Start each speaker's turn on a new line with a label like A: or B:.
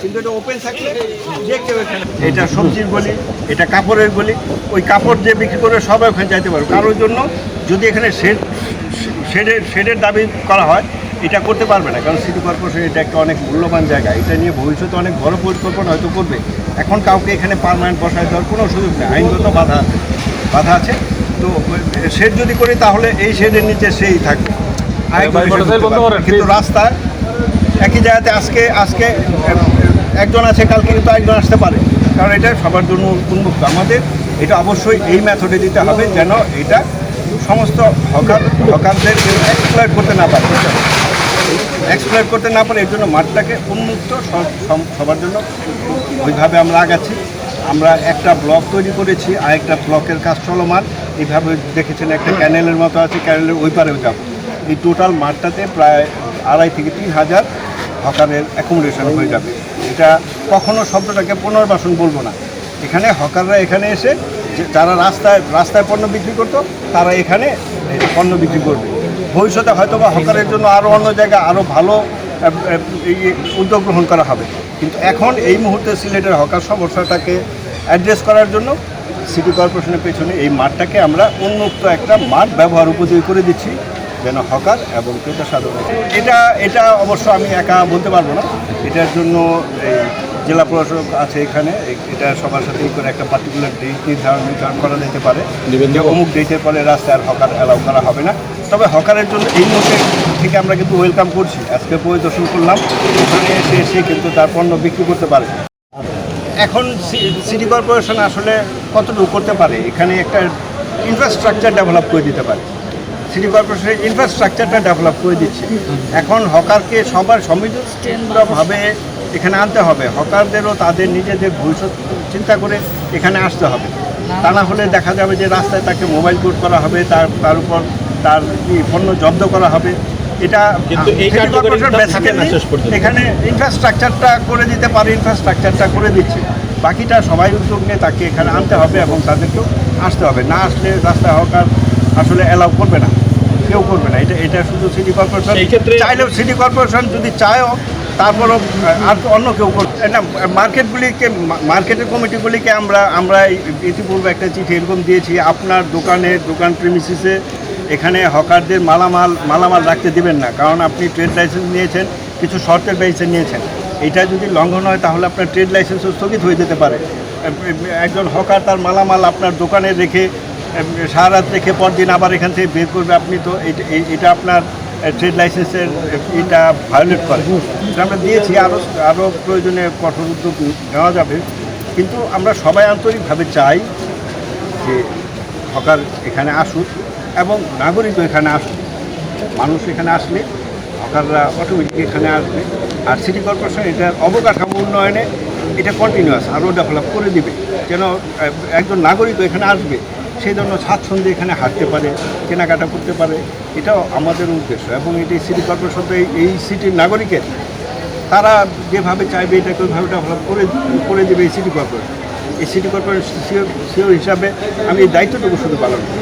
A: কিন্তু এটা ওপেন থাকলে যে কেউ এখানে এটা সবজির গলি এটা কাপড়ের গলি। ওই কাপড় যে বিক্রি করে সবাই ওখানে যাইতে পারবে। কারোর জন্য যদি এখানে শেড শেডের শেডের দাবি করা হয় এটা করতে পারবে না। কারণ সিটি কর্পোরেশন এটা একটা অনেক মূল্যবান জায়গা। এটা নিয়ে ভবিষ্যতে অনেক বড় পরিকল্পনা হয়তো করবে। এখন কাউকে এখানে পারমানেন্ট বসায় দেওয়ার কোনো সুযোগ নেই। আইনগত বাধা বাধা আছে। তো শেড যদি করি তাহলে এই শেডের নিচে সেই থাকবে। কিন্তু রাস্তায় একই জায়গাতে আজকে আজকে একজন আছে, কালকে কিন্তু একজন আসতে পারে। কারণ এটা সবার জন্য উন্মুক্ত। আমাদের এটা অবশ্যই এই মেথডে দিতে হবে যেন এটা সমস্ত হকার, হকারদের এক্সপ্লয়েট করতে না পারে। এক্সপ্লয়েট করতে না পারে, এর জন্য মাঠটাকে উন্মুক্ত, সব- সব- সবার জন্য ওইভাবে আমরা আগাচ্ছি। আমরা একটা ব্লক তৈরি করেছি আর একটা ব্লকের কাজ চলমান। এইভাবে দেখেছেন, একটা ক্যানেলের মতো আছে ক্যানেলের ওই পারেও যাব। এই টোটাল মাঠটাতে প্রায় আড়াই থেকে তিন হাজার হকারের অ্যাকোমোডেশন হয়ে যাবে। এটা কখনো শব্দটাকে পুনর্বাসন বলব না। এখানে হকাররা এখানে এসে যারা রাস্তায় রাস্তায় পণ্য বিক্রি করতো, তারা এখানে পণ্য বিক্রি করবে। ভবিষ্যতে হয়তো বা হকারের জন্য আরও অন্য জায়গায় আরও ভালো উদ্যোগ গ্রহণ করা হবে। কিন্তু এখন এই মুহূর্তে সিলেটের হকার সমস্যাটাকে অ্যাড্রেস করার জন্য সিটি কর্পোরেশনের পেছনে এই মাঠটাকে আমরা উন্মুক্ত একটা মাঠ ব্যবহার উপযোগী করে দিচ্ছি। যেন হকার এবং ক্রেতা সাধারণ এটা এটা অবশ্য আমি একা বলতে পারব না। এটার জন্য এই জেলা প্রশাসক আছে এখানে। এটা সবার সাথে করে একটা পার্টিকুলার ডেট নির্ধারণ নির্ধারণ করা যেতে পারে। যে অমুক ডেটের পরে রাস্তায় আর হকার অ্যালাউ করা হবে না। তবে হকারের জন্য এই মুহূর্তে থেকে আমরা কিন্তু ওয়েলকাম করছি। আজকে পরিদর্শন করলাম। ওখানে এসে এসে কিন্তু তার পণ্য বিক্রি করতে পারে। এখন সিটি কর্পোরেশন আসলে কতটুকু করতে পারে? এখানে একটা ইনফ্রাস্ট্রাকচার ডেভেলপ করে দিতে পারে। সিটি কর্পোরেশনের ইনফ্রাস্ট্রাকচারটা ডেভেলপ করে দিচ্ছে। এখন হকারকে সবার সমৃদ্ধভাবে এখানে আনতে হবে। হকারদেরও তাদের নিজেদের ভবিষ্যৎ চিন্তা করে এখানে আসতে হবে। তা না হলে দেখা যাবে যে রাস্তায় তাকে মোবাইল কোড করা হবে তার তার উপর তার পণ্য জব্দ করা হবে। এটা। এখানে ইনফ্রাস্ট্রাকচারটা করে দিতে পারে ইনফ্রাস্ট্রাকচারটা করে দিচ্ছে। বাকিটা সবাই উদ্যোগ নিয়ে তাকে এখানে আনতে হবে এবং তাদেরকেও আসতে হবে। না আসলে রাস্তায় হকার আসলে অ্যালাউ করবে না। কেউ করবে না। এটা এটা শুধু সিটি কর্পোরেশন
B: ক্ষেত্রে-
A: চাইলেও সিটি কর্পোরেশন যদি চায়ও তারপরও আর তো অন্য কেউ করবে না। মার্কেটগুলিকে মার্কেটের কমিটিগুলিকে আমরা আমরা ইতিপূর্বে একটা চিঠি এরকম দিয়েছি। আপনার দোকানে দোকান প্রেমিসিসে এখানে হকারদের মালামাল মালামাল রাখতে দিবেন না। কারণ আপনি ট্রেড লাইসেন্স নিয়েছেন কিছু শর্তের বেসে নিয়েছেন। এটা যদি লঙ্ঘন হয় তাহলে আপনার ট্রেড লাইসেন্সও স্থগিত হয়ে যেতে পারে। একজন হকার তার মালামাল আপনার দোকানে রেখে সারা রাত রেখে পরদিন আবার এখান থেকে বের করবে। আপনি তো এটা- আপনার ট্রেড লাইসেন্সের এটা ভায়োলেট করে। এটা আমরা দিয়েছি আরও আরও প্রয়োজনে কঠোর উদ্যোগ নেওয়া যাবে। কিন্তু আমরা সবাই আন্তরিকভাবে চাই যে হকার এখানে আসুক এবং নাগরিকও এখানে আসুক। মানুষ এখানে আসলে হকাররা অটোমেটিক এখানে আসবে। আর সিটি কর্পোরেশন এটার অবকাঠামো উন্নয়নে এটা কন্টিনিউয়াস আরও ডেভেলপ করে দিবে। যেন একজন নাগরিকও এখানে আসবে। সেই জন্য স্বাচ্ছন্দ্যে এখানে হাঁটতে পারে, কেনাকাটা করতে পারে। এটাও আমাদের উদ্দেশ্য। এবং এটি সিটি কর্পোরেশন তো এই- সিটির নাগরিকের। তারা যেভাবে চাইবে এটাকে ওইভাবে ডেভেলপ করে করে দেবে এই সিটি কর্পোরেশন এই সিটি কর্পোরেশন সিও হিসাবে আমি এই দায়িত্বটুকু শুধু পালন করি